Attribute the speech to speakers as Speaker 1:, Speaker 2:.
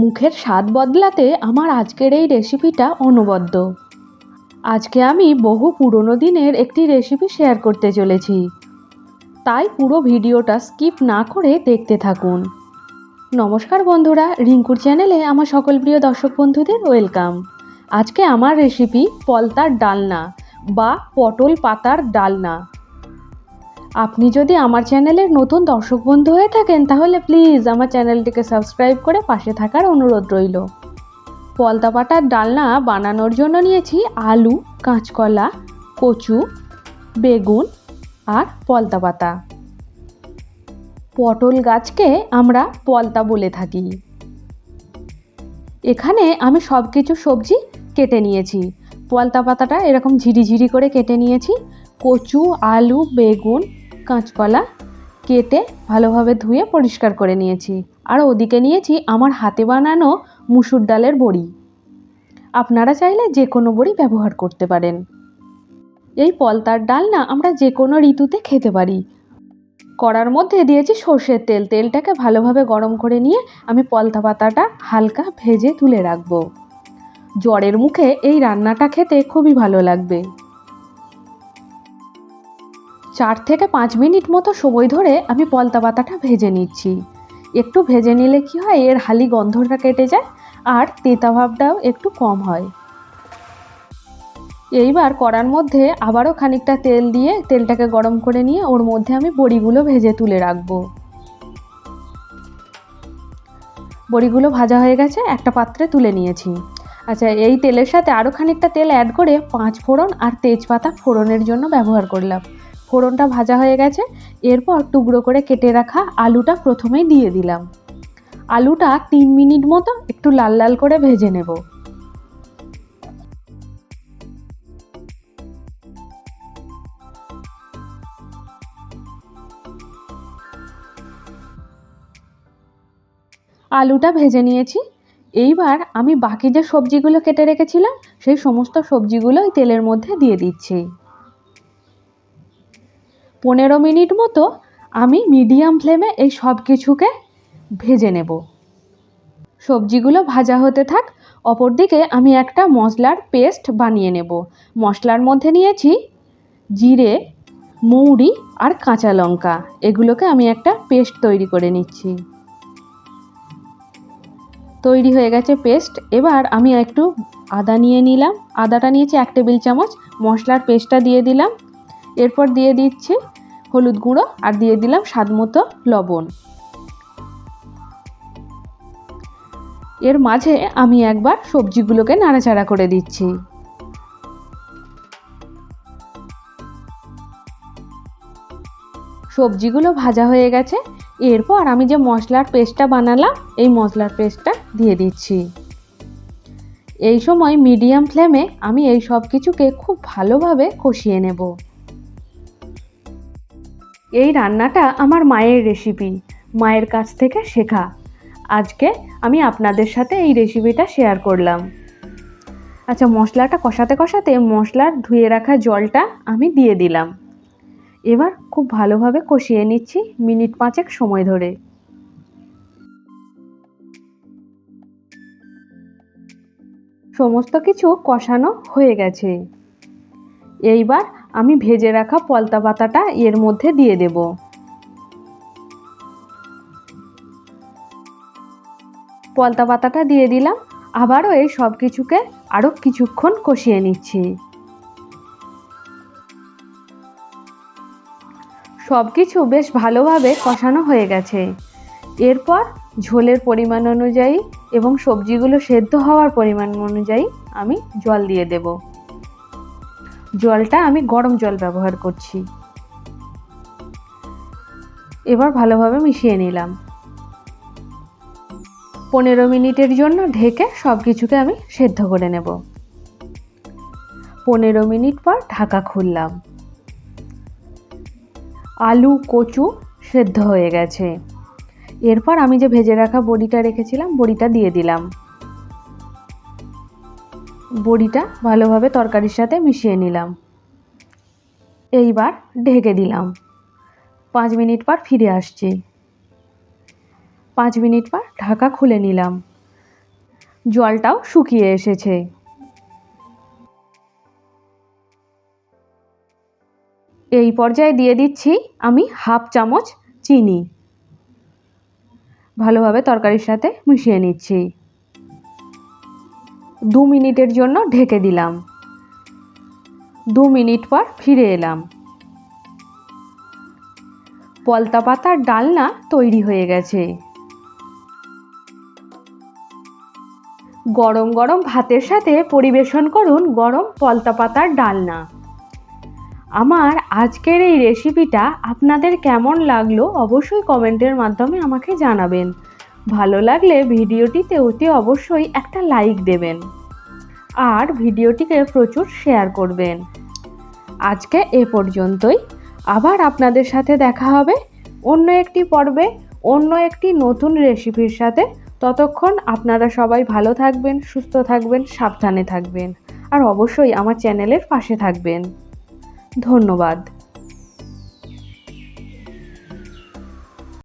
Speaker 1: মুখের স্বাদ বদলাতে আমার আজকের এই রেসিপিটা অনবদ্য। আজকে আমি বহু পুরনো দিনের একটি রেসিপি শেয়ার করতে চলেছি। তাই পুরো ভিডিওটা স্কিপ না করে দেখতে থাকুন। নমস্কার বন্ধুরা, রিঙ্কুর চ্যানেলে আমার সকল প্রিয় দর্শক বন্ধুদের ওয়েলকাম আজকে আমার রেসিপি পলতার ডালনা বা পটল পাতার ডালনা। আপনি যদি আমার চ্যানেলের নতুন দর্শক বন্ধু হয়ে থাকেন, তাহলে প্লিজ আমার চ্যানেলটিকে সাবস্ক্রাইব করে পাশে থাকার অনুরোধ রইল। পলতা পাতার ডালনা বানানোর জন্য নিয়েছি আলু, কাঁচকলা, কচু, বেগুন আর পলতা পাতা পটল গাছকে আমরা পলতা বলে থাকি। এখানে আমি সব কিছু সবজি কেটে নিয়েছি। পলতা পাতাটা এরকম ঝিরিঝিরি করে কেটে নিয়েছি। কচু, আলু, বেগুন কাঁচকলা কেটে ভালোভাবে ধুয়ে পরিষ্কার করে নিয়েছি। আর ওদিকে নিয়েছি আমার হাতে বানানো মুসুর ডালের বড়ি। আপনারা চাইলে যে কোনো বড়ি ব্যবহার করতে পারেন। এই পলতার ডাল না আমরা যে কোনো ঋতুতে খেতে পারি। কড়ার মধ্যে দিয়েছি সর্ষের তেল। তেলটাকে ভালোভাবে গরম করে নিয়ে আমি পলতা পাতাটা হালকা ভেজে তুলে রাখব। জ্বরের মুখে এই রান্নাটা খেতে খুবই ভালো লাগবে। চার থেকে পাঁচ মিনিট মতো সময় ধরে আমি পলতা পাতাটা ভেজে নিচ্ছি। একটু ভেজে নিলে কি হয়, এর হালি গন্ধটা কেটে যায় আর তেতা ভাবটাও একটু কম হয়। এইবার কড়ার মধ্যে আবারও খানিকটা তেল দিয়ে তেলটাকে গরম করে নিয়ে ওর মধ্যে আমি বড়িগুলো ভেজে তুলে রাখব। বড়িগুলো ভাজা হয়ে গেছে, একটা পাত্রে তুলে নিয়েছি। আচ্ছা এই তেলের সাথে আরও খানিকটা তেল অ্যাড করে পাঁচ ফোড়ন আর তেজপাতা ফোড়নের জন্য ব্যবহার করলাম। ফোড়নটা ভাজা হয়ে গেছে। এরপর টুকরো করে কেটে রাখা আলুটা প্রথমেই দিয়ে দিলাম। আলুটা তিন মিনিট মতো একটু লাল লাল করে ভেজে নেব। আলুটা ভেজে নিয়েছি। এইবার আমি বাকি যে সবজিগুলো কেটে রেখেছিলাম, সেই সমস্ত সবজিগুলো ওই তেলের মধ্যে দিয়ে দিচ্ছি। পনেরো মিনিট মতো আমি মিডিয়াম ফ্লেমে এই সব কিছুকে ভেজে নেব। সবজিগুলো ভাজা হতে থাক, অপরদিকে আমি একটা মশলার পেস্ট বানিয়ে নেব। মশলার মধ্যে নিয়েছি জিরে, মৌরি আর কাঁচা লঙ্কা। এগুলোকে আমি একটা পেস্ট তৈরি করে নিচ্ছি। তৈরি হয়ে গেছে পেস্ট। এবার আমি একটু আদা নিয়ে নিলাম। আদাটা নিয়েছি এক টেবিল চামচ। মশলার পেস্টটা দিয়ে দিলাম। এরপর দিয়ে দিচ্ছি হলুদ গুঁড়ো আর দিয়ে দিলাম স্বাদ মতো লবণ। এর মাঝে আমি একবার সবজিগুলোকে নাড়াচাড়া করে দিচ্ছি। সবজিগুলো ভাজা হয়ে গেছে। এরপর আমি যে মশলার পেস্টটা বানালাম, এই মশলার পেস্টটা দিয়ে দিচ্ছি। এই সময় মিডিয়াম ফ্লেমে আমি এই সব কিছুকে খুব ভালোভাবে কষিয়ে নেব। এই রান্নাটা আমার মায়ের রেসিপি মায়ের কাছ থেকে শেখা। আজকে আমি আপনাদের সাথে এই রেসিপিটা শেয়ার করলাম। আচ্ছা মশলাটা কষাতে কষাতে মশলার ধুয়ে রাখা জলটা আমি দিয়ে দিলাম। এবার খুব ভালোভাবে কষিয়ে নিচ্ছি মিনিট পাঁচেক সময় ধরে। সমস্ত কিছু কষানো হয়ে গেছে। এইবার আমি ভেজে রাখা পলতা পাতাটা এর মধ্যে দিয়ে দেব। পলতা পাতাটা দিয়ে দিলাম। আবারও এই সব কিছুকে আরও কিছুক্ষণ কষিয়ে নিচ্ছি। সব কিছু বেশ ভালোভাবে কষানো হয়ে গেছে। এরপর ঝোলের পরিমাণ অনুযায়ী এবং সবজিগুলো সেদ্ধ হওয়ার পরিমাণ অনুযায়ী আমি জল দিয়ে দেব। জলটা আমি গরম জল ব্যবহার করছি। এবার ভালোভাবে মিশিয়ে নিলাম। পনেরো মিনিটের জন্য ঢেকে সব কিছুকে আমি সেদ্ধ করে নেব। পনেরো মিনিট পর ঢাকা খুললাম। আলু, কচু সেদ্ধ হয়ে গেছে। এরপর আমি যে ভেজে রাখা বড়িটা রেখেছিলাম, বড়িটা দিয়ে দিলাম। বড়িটা ভালোভাবে তরকারির সাথে মিশিয়ে নিলাম। এইবার ঢেকে দিলাম। পাঁচ মিনিট পর ফিরে আসছি। পাঁচ মিনিট পর ঢাকা খুলে নিলাম। জলটাও শুকিয়ে এসেছে। এই পর্যায়ে দিয়ে দিচ্ছি আমি হাফ চামচ চিনি। ভালোভাবে তরকারির সাথে মিশিয়ে নিচ্ছি। দু মিনিটের জন্য ঢেকে দিলাম। দু মিনিট পর ফিরে এলাম। পলতা পাতার ডালনা তৈরি হয়ে গেছে। গরম গরম ভাতের সাথে পরিবেশন করুন গরম পলতা পাতার ডালনা। আমার আজকের এই রেসিপিটা আপনাদের কেমন লাগল অবশ্যই কমেন্টের মাধ্যমে আমাকে জানাবেন। ভালো লাগলে ভিডিওটিতে অতি অবশ্যই একটা লাইক দেবেন। আর ভিডিওটিকে প্রচুর শেয়ার করবেন। আজকে এ পর্যন্তই। আবার আপনাদের সাথে দেখা হবে অন্য একটি পর্বে, অন্য একটি নতুন রেসিপির সাথে। ততক্ষণ আপনারা সবাই ভালো থাকবেন, সুস্থ থাকবেন, সাবধানে থাকবেন। আর অবশ্যই আমার চ্যানেলের পাশে থাকবেন। ধন্যবাদ।